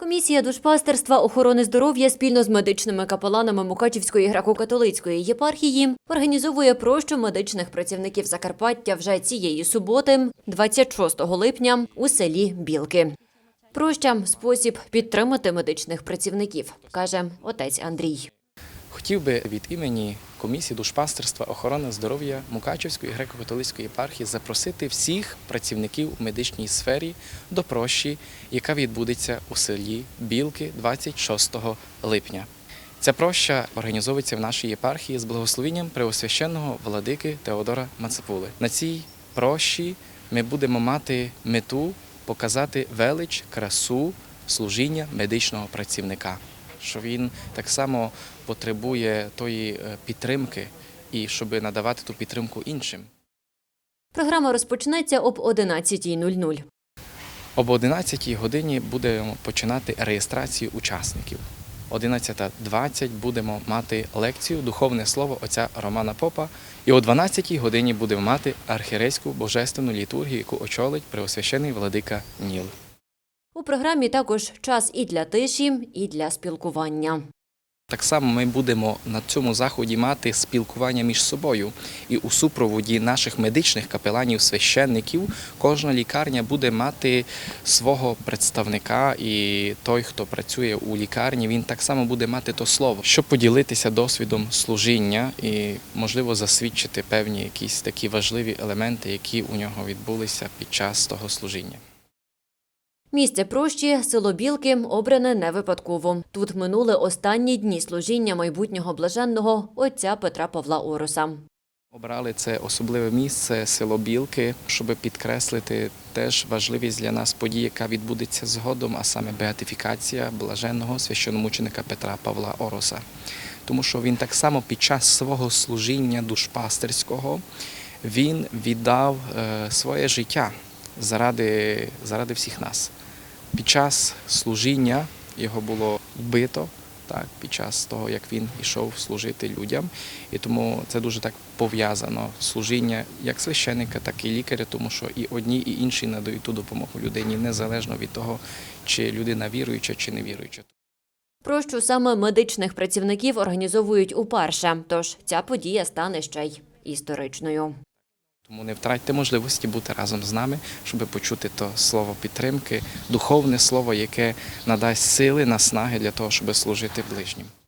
Комісія душпастерства охорони здоров'я спільно з медичними капеланами Мукачівської греко-католицької єпархії організовує прощу медичних працівників Закарпаття вже цієї суботи, 26 липня, у селі Білки. Проща – спосіб підтримати медичних працівників, каже отець Андрій. Хотів би від імені комісії душпастерства охорони здоров'я Мукачівської греко-католицької єпархії запросити всіх працівників у медичній сфері до прощі, яка відбудеться у селі Білки 26 липня. Ця проща організовується в нашій єпархії з благословенням преосвященного владики Теодора Мацепули. На цій прощі ми будемо мати мету показати велич, красу служіння медичного працівника, що він так само потребує тої е, підтримки і щоб надавати ту підтримку іншим. Програма розпочнеться об 11.00. Об 11 годині будемо починати реєстрацію учасників. 11.20 будемо мати лекцію Духовне слово отця Романа Попа. І о 12 годині будемо мати архірейську божественну літургію, яку очолить преосвящений владика Ніл. У програмі також час і для тиші, і для спілкування. Так само ми будемо на цьому заході мати спілкування між собою. І у супроводі наших медичних капеланів, священників, кожна лікарня буде мати свого представника, і той, хто працює у лікарні, він так само буде мати то слово, щоб поділитися досвідом служіння і, можливо, засвідчити певні якісь такі важливі елементи, які у нього відбулися під час того служіння. Місце прощі село Білки обране не випадково. Тут минули останні дні служіння майбутнього блаженного отця Петра Павла Ороса. Обрали це особливе місце, село Білки, щоб підкреслити теж важливість для нас події, яка відбудеться згодом, а саме беатифікація блаженного священомученика Петра Павла Ороса. Тому що він так само під час свого служіння душпастерського він віддав е, своє життя заради, заради всіх нас. Під час служіння його було вбито так, під час того, як він йшов служити людям. І тому це дуже так пов'язано служіння як священника, так і лікаря, тому що і одні, і інші надають ту допомогу людині незалежно від того, чи людина віруюча, чи не віруюча. Прощу саме медичних працівників організовують уперше, тож ця подія стане ще й історичною. Тому не втратьте можливості бути разом з нами, щоб почути то слово підтримки, духовне слово, яке надасть сили, наснаги для того, щоб служити ближнім.